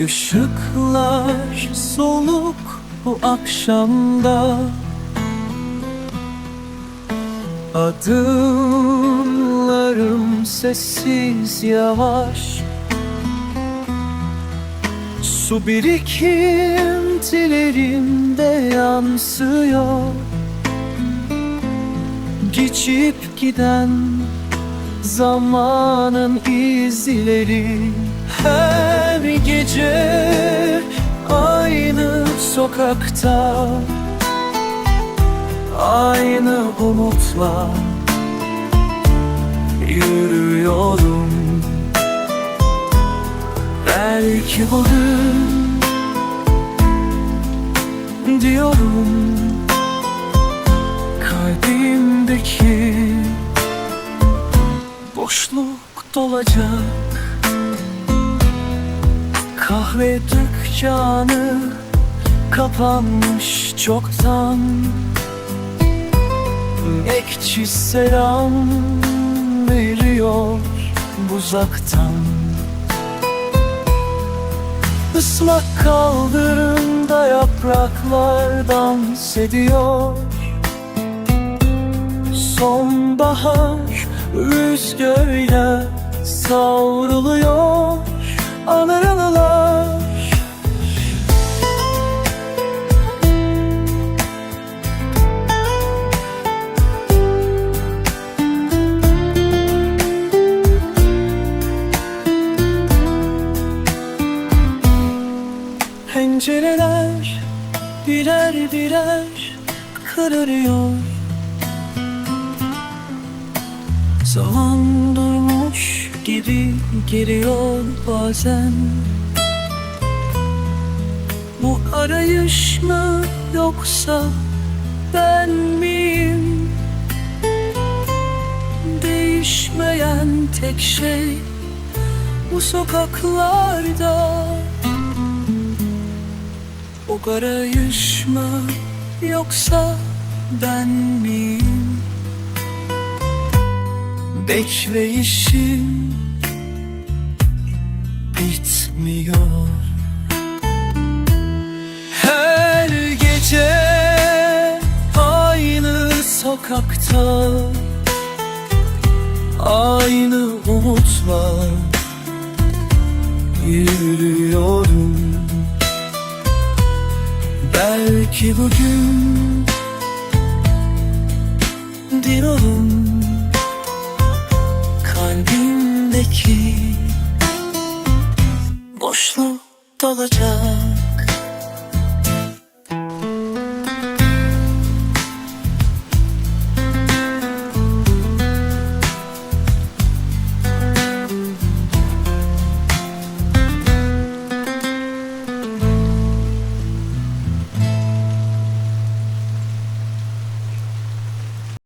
Işıklar soluk bu akşamda. Adımlarım sessiz yavaş. Su birikintilerimde yansıyor. Geçip giden zamanın izleri Her gece aynı sokakta Aynı umutla yürüyorum. Belki bugün diyorum Kalbimdeki boşluk dolacak Kahve dükkanı kapanmış çoktan. Ekçi selam veriyor uzaktan. Islak kaldırımda yapraklar dans ediyor Sonbahar rüzgarıyla savruluyor. Anır birer birer kırılıyor Zaman durmuş gibi geliyor bazen Bu arayış mı yoksa ben miyim? Değişmeyen tek şey bu sokaklarda O arayış mı yoksa ben miyim? Bekleyişim bitmiyor Her gece aynı sokakta Aynı umutla yürüyorum Belki bugün diyorum kalbimdeki boşluk dolacak